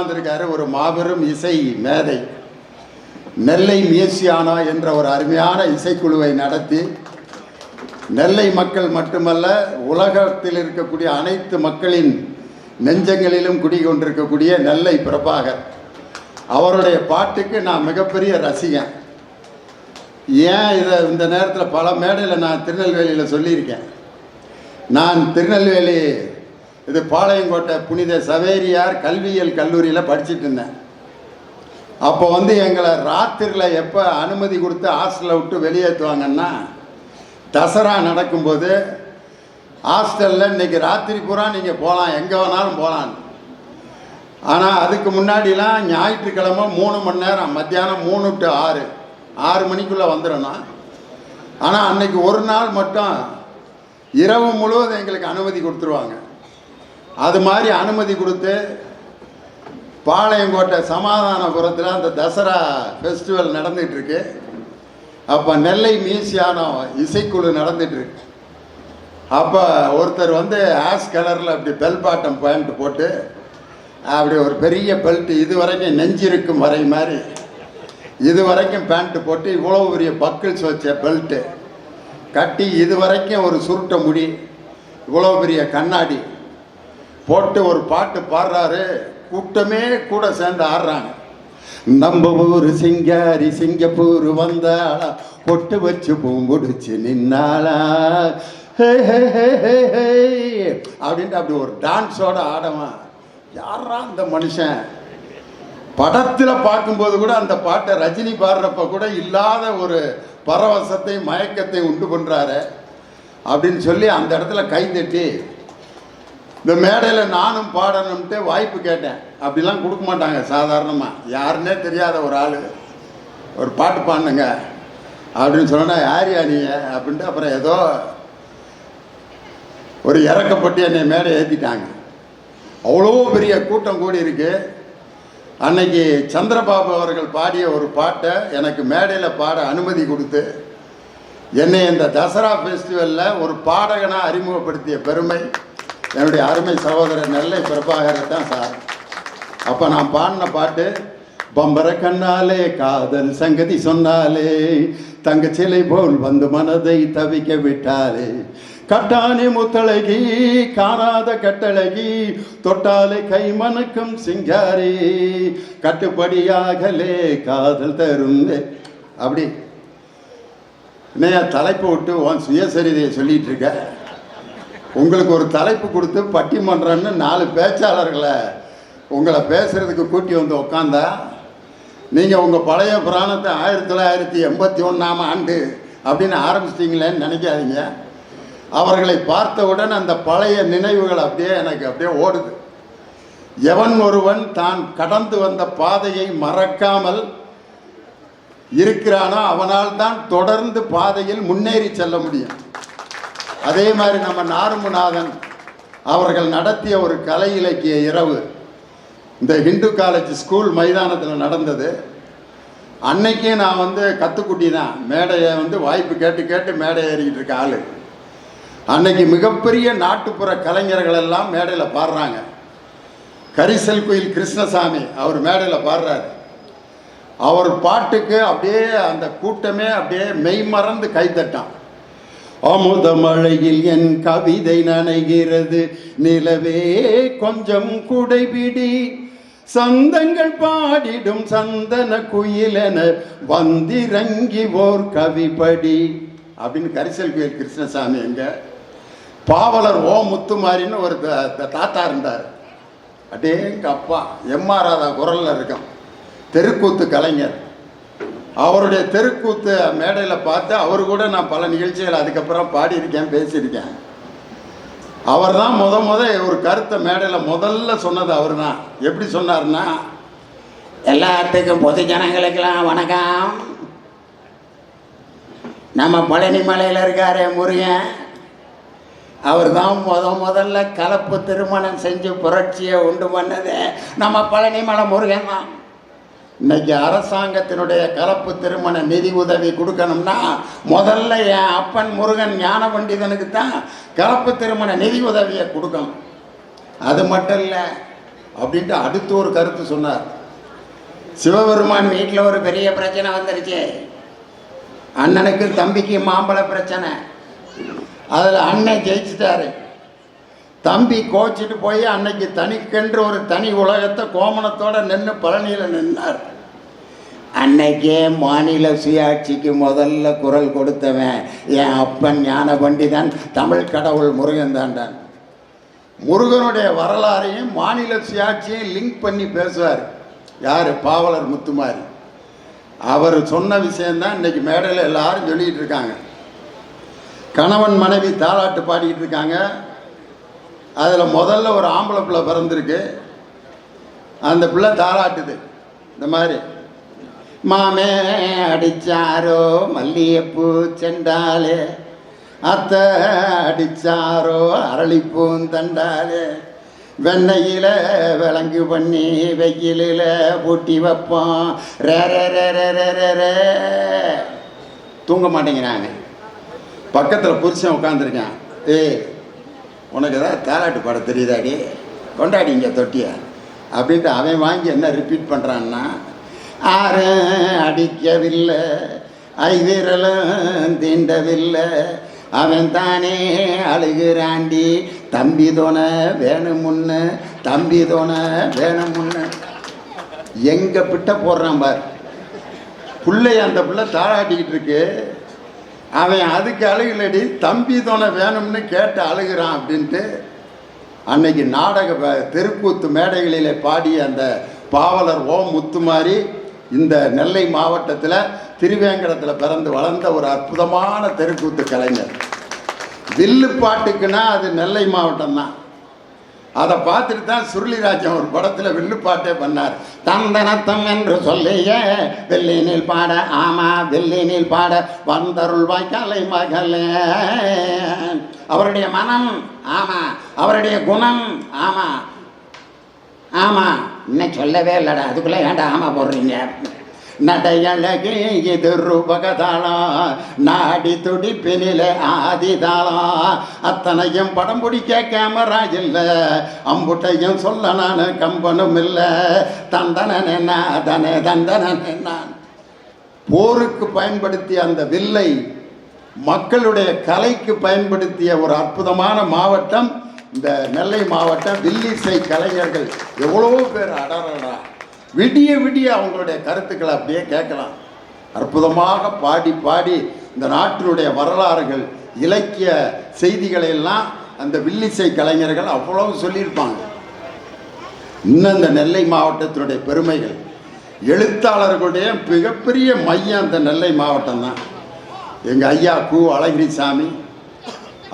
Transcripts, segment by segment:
உட்கார்ந்துருக்காரு ஒரு மாபெரும் இசை மேதை. நெல்லை மியூசியானா என்ற ஒரு அருமையான இசைக்குழுவை நடத்தி நெல்லை மக்கள் மட்டுமல்ல உலகத்தில் இருக்கக்கூடிய அனைத்து மக்களின் நெஞ்சங்களிலும் குடிகொண்டிருக்கக்கூடிய நெல்லை பிரபாகர். அவருடைய பாட்டுக்கு நான் மிகப்பெரிய ரசிகன். ஏன் இதை இந்த நேரத்தில் பல மேடையில் நான் திருநெல்வேலியில் சொல்லியிருக்கேன். நான் திருநெல்வேலி இது பாளையங்கோட்டை புனித சவேரியார் கல்வியியல் கல்லூரியில் படிச்சுட்டு இருந்தேன். அப்போ வந்து எங்களை ராத்திரியில் எப்போ அனுமதி கொடுத்து ஹாஸ்டலை விட்டு வெளியேற்றுவாங்கன்னா தசரா நடக்கும்போது ஹாஸ்டலில் இன்னைக்கு ராத்திரி பூரா நீங்கள் போகலாம் எங்கே வேணாலும் போகலாம் ஆனால் அதுக்கு முன்னாடிலாம் ஞாயிற்றுக்கிழமை மூணு மணி நேரம் மத்தியானம் மூணு டு ஆறு ஆறு மணிக்குள்ளே வந்துடணும். ஆனால் அன்னைக்கு ஒரு நாள் மட்டும் இரவு முழுவதும் எங்களுக்கு அனுமதி கொடுத்துருவாங்க. அது மாதிரி அனுமதி கொடுத்து பாளையங்கோட்டை சமாதானபுரத்தில் அந்த தசரா ஃபெஸ்டிவல் நடந்துகிட்ருக்கு அப்போ நெல்லை மியூசியானம் இசைக்குழு நடந்துகிட்ருக்கு அப்போ ஒருத்தர் வந்து ஆஷ் கலரில் அப்படி பெல் பாட்டம் பேண்ட் போட்டு அப்படி ஒரு பெரிய பெல்ட்டு இது வரைக்கும் நெஞ்சிருக்கும் வரை மாதிரி இது வரைக்கும் பேண்ட்டு போட்டு இவ்வளோ பெரிய பக்கிள்ஸ் வச்ச பெல்ட்டு கட்டி இது வரைக்கும் ஒரு சுருட்ட முடி இவ்வளோ பெரிய கண்ணாடி போட்டு ஒரு பாட்டு பாடுறாரு. கூட்டமே கூட சேர்ந்து ஆடுறாங்க. நம்ம ஊர் சிங்காரி சிங்கப்பூர் வந்தாளா? பொட்டு வச்சு பூம்புடிச்சு நின்னாளா? ஹே, ஹே. அப்படின்ட்டு அப்படி ஒரு டான்ஸோட ஆடவன். யாரா அந்த மனுஷன்? படத்தில் பார்க்கும்போது கூட அந்த பாட்டை ரஜினி பாடுறப்ப கூட இல்லாத ஒரு பரவசத்தை மயக்கத்தை உண்டு பண்ணுறாரு அப்படின்னு சொல்லி அந்த இடத்துல கை தட்டி இந்த மேடையில் நானும் பாடணும்ட்டு வாய்ப்பு கேட்டேன். அப்படிலாம் கொடுக்க மாட்டாங்க சாதாரணமாக யாருன்னே தெரியாத ஒரு ஆள். ஒரு பாட்டு பாடுனுங்க. அப்படின்னு சொன்னால் யார் நீங்க அப்படின்ட்டு அப்புறம் ஏதோ ஒரு இறக்கப்பட்டு என்னை மேடை ஏற்றிட்டாங்க அவ்வளோ பெரிய கூட்டம் கூடி இருக்கு. அன்னைக்கு சந்திரபாபு அவர்கள் பாடிய ஒரு பாட்டை எனக்கு மேடையில் பாட அனுமதி கொடுத்து என்னை இந்த தசரா ஃபெஸ்டிவலில் ஒரு பாடகனாக அறிமுகப்படுத்திய பெருமை என்னுடைய அருமை சகோதரர் நெல்லை பிரபாகரை தான் சார். அப்போ நான் பாடின பாட்டு பம்பர கண்ணாலே காதல் சங்கதி சொன்னாலே தங்க சிலை போல் வந்து மனதை தவிக்க விட்டாலே கட்டாணி முத்தழகி காணாத கட்டழகி தொட்டாலே கை மணக்கும் சிங்காரி கட்டுப்படியாகலே காதல் தருந்தே. அப்படி. என்னையா தலைப்பு விட்டு உன் சுயசரிதையை சொல்லிட்டு இருக்க? உங்களுக்கு ஒரு தலைப்பு கொடுத்து பட்டிமன்றம்னு நாலு பேச்சாளர்களை உங்களை பேசுகிறதுக்கு கூட்டி வந்து உக்காந்தா நீங்கள் உங்கள் பழைய புராணத்தை ஆயிரத்தி தொள்ளாயிரத்தி எண்பத்தி ஒன்றாம் ஆண்டு அப்படின்னு ஆரம்பிச்சிட்டிங்களேன்னு நினைக்காதீங்க. அவர்களை பார்த்தவுடன் அந்த பழைய நினைவுகள் அப்படியே எனக்கு அப்படியே ஓடுது. எவன் ஒருவன் தான் கடந்து வந்த பாதையை மறக்காமல் இருக்கிறானோ அவனால் தான் தொடர்ந்து பாதையில் முன்னேறி செல்ல முடியும். அதே மாதிரி நம்ம நாருமுநாதன் அவர்கள் நடத்திய ஒரு கலை இலக்கிய இரவு. இந்த ஹிந்து காலேஜ் ஸ்கூல் மைதானத்தில் நடந்தது. அன்னைக்கே நான் வந்து கத்துக்குட்டி தான் மேடையை வந்து வாய்ப்பு கேட்டு கேட்டு மேடை ஏறிக்கிட்டு இருக்க ஆள். அன்னைக்கு மிகப்பெரிய நாட்டுப்புற கலைஞர்கள் எல்லாம் மேடையில் பாடுறாங்க. கரிசல் கோயில் கிருஷ்ணசாமி அவர் மேடையில் பாடுறாரு. அவர் பாட்டுக்கு அப்படியே அந்த கூட்டமே அப்படியே மெய்மறந்து கைத்தட்டான் அமுத மழையில் என் கவிதை நனைகிறது. நிலவே கொஞ்சம் குடைபிடி. சந்தங்கள் பாடிடும் சந்தன குயிலென வந்திறங்கி ஓர் கவிப்படி அப்படின்னு கரிசல் கோயில் கிருஷ்ணசாமி எங்க? பாவலர் ஓ முத்துமாரின்னு ஒரு தாத்தா இருந்தார். அடேங்க அப்பா எம்ஆர் ராதா குரல்ல இருக்கான். தெருக்கூத்து கலைஞர். அவருடைய தெருக்கூத்து மேடையில் பார்த்து அவர் கூட நான் பல நிகழ்ச்சிகள் அதுக்கப்புறம் பாடியிருக்கேன் பேசியிருக்கேன். அவர் தான் முத முத ஒரு கருத்தை மேடையில் முதல்ல சொன்னது அவர் தான் எப்படி சொன்னார்னா எல்லாத்துக்கும் பொது ஜனங்களுக்கெல்லாம் வணக்கம். நம்ம பழனி மலையில் இருக்காரு முருகன். அவர் தான் முத முதல்ல கலப்பு திருமணம் செஞ்சு புரட்சியை உண்டு பண்ணது. நம்ம பழனி மலை முருகன் தான் இன்னைக்கு அரசாங்கத்தினுடைய கலப்பு திருமண நிதி உதவி கொடுக்கணும்னா முதல்ல என் அப்பன் முருகன் ஞான பண்டிதனுக்கு தான் கலப்பு திருமண நிதி உதவியை கொடுக்கணும். அது மட்டும் இல்லை அப்படின்ட்டு அடுத்து ஒரு கருத்து சொன்னார். சிவபெருமான் சிவபெருமான் வீட்டில் ஒரு பெரிய பிரச்சனை வந்துருச்சு. அண்ணனுக்கு தம்பிக்கு மாம்பழ பிரச்சனை. அதில் அண்ணன் ஜெயிச்சிட்டாரு. தம்பி கோச்சிட்டு போய் அன்னைக்கு தனிக்கென்று ஒரு தனி உலகத்தை கோமணத்தோடு நின்று பழனியில் நின்னார். அன்னைக்கே மாநில சுயாட்சிக்கு முதல்ல குரல் கொடுத்தவன் என் அப்பன் ஞான பண்டிதன் தமிழ் கடவுள் முருகன் தாண்டான் முருகனுடைய வரலாறையும் மாநில சுயாட்சியையும் லிங்க் பண்ணி பேசுவார். யார்? பாவலர் முத்துமாரி. அவர் சொன்ன விஷயந்தான் இன்றைக்கி மேடையில் எல்லாரும் சொல்லிகிட்டு இருக்காங்க. கணவன் மனைவி தாளாட்டு பாடிக்கிட்டு இருக்காங்க. அதில் முதல்ல ஒரு ஆம்பளை பிள்ளை பிறந்திருக்கு. அந்த பிள்ளை தாராட்டுது இந்த மாதிரி. மாமே அடிச்சாரோ மல்லிகைப்பூ செண்டாலே அத்தை அடிச்சாரோ அரளிப்பூந்தண்டாலே வெண்ணையில விலங்கு பண்ணி வெயிலில் பூட்டி வைப்போம். ரே தூங்க மாட்டேங்கிறாங்க. பக்கத்தில் புருஷன் உட்காந்துருக்கான் ஏய் உனக்கு ஏதாவது தாலாட்டு பாட தெரியுதாடி? கொண்டாடிங்க தொட்டிய. அப்படின்ட்டு அவன் வாங்கி என்ன ரிப்பீட் பண்ணுறான்னா ஆறு அடிக்கவில்லை ஐவிரலும் தீண்டவில்லை. அவன் தானே அழுகிறாண்டி தம்பி துணை வேணுமுன்னு தம்பி துணை வேணுமுன்னு. எங்கே பிட்ட போடுறான் பார். பிள்ளை அந்த பிள்ளை தாளாட்டிக்கிட்டு இருக்கு. அவன் அதுக்கு அழுகலடி தம்பி தோனை வேணும்னு கேட்டு அழுகிறான் அப்படின்ட்டு அன்னைக்கு நாடக தெருக்கூத்து மேடைகளில் பாடிய அந்த பாவலர் ஓம் முத்துமாரி இந்த நெல்லை மாவட்டத்தில் திருவேங்கடத்தில் பிறந்து வளர்ந்த ஒரு அற்புதமான தெருக்கூத்து கலைஞர். வில்லு பாட்டுக்குன்னா அது நெல்லை மாவட்டம் தான் அதை பார்த்துட்டு தான் சுருளிராஜன் ஒரு படத்தில் வில்லுப்பாட்டே பண்ணார். தந்தனத்தம் என்று சொல்லிய வெள்ளினில் பாட ஆமா வெள்ளினில் பாட வந்தருள் வாய்க்காலை மகளே. அவருடைய மனம் ஆமா அவருடைய குணம் ஆமா ஆமா. இன்னும் சொல்லவே இல்லடா அதுக்குள்ளே ஏன்டா ஆமா போடுறீங்க? நடையழகே இது ரூபகதாளா? நாடி துடிப்பினில ஆதிதாளம் அத்தனையும் படம் பிடிக்க கேமரா இல்லை. அம்புட்டையும் சொல்ல நான் கம்பனும் இல்லை. என்ன தன தந்தனன் என்னான் போருக்கு பயன்படுத்திய அந்த வில்லை மக்களுடைய கலைக்கு பயன்படுத்திய ஒரு அற்புதமான மாவட்டம் இந்த நெல்லை மாவட்டம் வில்லிசை கலைஞர்கள். எவ்வளோ பேர் அடரடா. விடிய விடிய அவங்களுடைய கருத்துக்களை அப்படியே கேட்கலாம். அற்புதமாக பாடி பாடி இந்த நாட்டினுடைய வரலாறுகள் இலக்கிய செய்திகளை எல்லாம் அந்த வில்லிசை கலைஞர்கள் அவ்வளவு சொல்லியிருப்பாங்க. இன்னும் இந்த நெல்லை மாவட்டத்தினுடைய பெருமைகள். எழுத்தாளர்களுடைய மிகப்பெரிய மையம் அந்த நெல்லை மாவட்டம் தான் எங்கள் ஐயா கு அழகிரிசாமி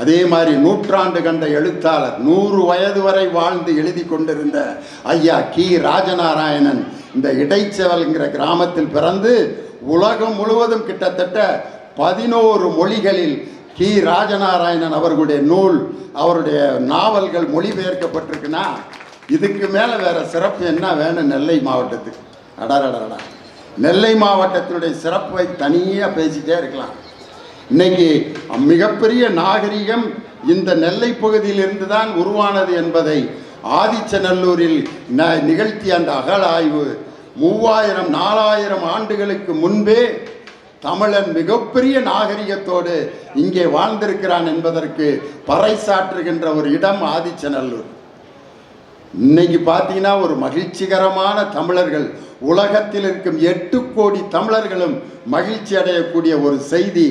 அதே மாதிரி நூற்றாண்டு கண்ட எழுத்தாளர் நூறு வயது வரை வாழ்ந்து எழுதி கொண்டிருந்த ஐயா கி. ராஜநாராயணன் இந்த இடைச்செவல்ங்கிற கிராமத்தில் பிறந்து உலகம் முழுவதும் கிட்டத்தட்ட பதினோரு மொழிகளில் கி. ராஜநாராயணன் அவர்களுடைய நூல் அவருடைய நாவல்கள் மொழிபெயர்க்கப்பட்டிருக்குன்னா இதுக்கு மேலே வேற சிறப்பு என்ன வேணும் நெல்லை மாவட்டத்துக்கு. அடடடடா நெல்லை மாவட்டத்தினுடைய சிறப்பை தனியாக பேசிட்டே இருக்கலாம். இன்னைக்கு மிகப்பெரிய நாகரிகம் இந்த நெல்லை பகுதியிலிருந்து தான் உருவானது என்பதை ஆதிச்சநல்லூரில் ந நிகழ்த்திய அந்த அகல் ஆய்வு மூவாயிரம் நாலாயிரம் ஆண்டுகளுக்கு முன்பே தமிழன் மிகப்பெரிய நாகரிகத்தோடு இங்கே வாழ்ந்திருக்கிறான் என்பதற்கு பறைசாற்றுகின்ற ஒரு இடம் ஆதிச்சநல்லூர். இன்னைக்கு பார்த்தீங்கன்னா ஒரு மகிழ்ச்சிகரமான தமிழர்கள் உலகத்தில் இருக்கும் எட்டு கோடி தமிழர்களும் மகிழ்ச்சி அடையக்கூடிய ஒரு செய்தி.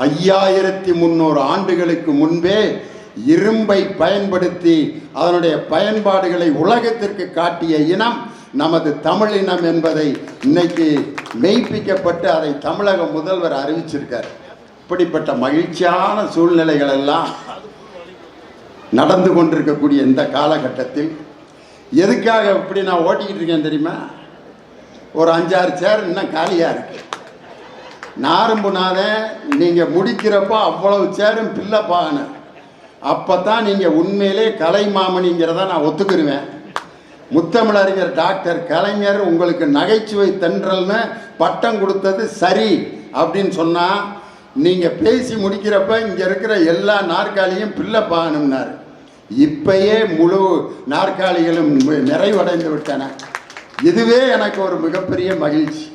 ஐயாயிரத்தி முந்நூறு ஆண்டுகளுக்கு முன்பே இரும்பை பயன்படுத்தி அதனுடைய பயன்பாடுகளை உலகத்திற்கு காட்டிய இனம் நமது தமிழ் இனம் என்பதை இன்னைக்கு மெய்ப்பிக்கப்பட்டு அதை தமிழக முதல்வர் அறிவிச்சிருக்கார். இப்படிப்பட்ட மகிழ்ச்சியான சூழ்நிலைகள் எல்லாம் நடந்து கொண்டிருக்கக்கூடிய இந்த காலகட்டத்தில் எதுக்காக இப்படி நான் ஓட்டிக்கிட்டு இருக்கேன் தெரியுமா? ஒரு அஞ்சாறு சேர் இன்னும் காலியாக இருக்குது நாரும்புனாதன் நீங்கள் முடிக்கிறப்போ அவ்வளவு சேரும் பிள்ளைப்பாகணும் அப்போ தான் நீங்கள் உண்மையிலே கலைமாமணிங்கிறத நான் ஒத்துக்கிருவேன். முத்தமிழறிஞர் டாக்டர் கலைஞர் உங்களுக்கு நகைச்சுவை தென்றல்னு பட்டம் கொடுத்தது சரி அப்படின்னு சொன்னால் நீங்கள் பேசி முடிக்கிறப்ப இங்கே இருக்கிற எல்லா நாற்காலியும் பிள்ளை பாகணும்னாரு. இப்பயே முழு நாற்காலிகளும் நிறைவடைந்து விட்டன. இதுவே எனக்கு ஒரு மிகப்பெரிய மகிழ்ச்சி.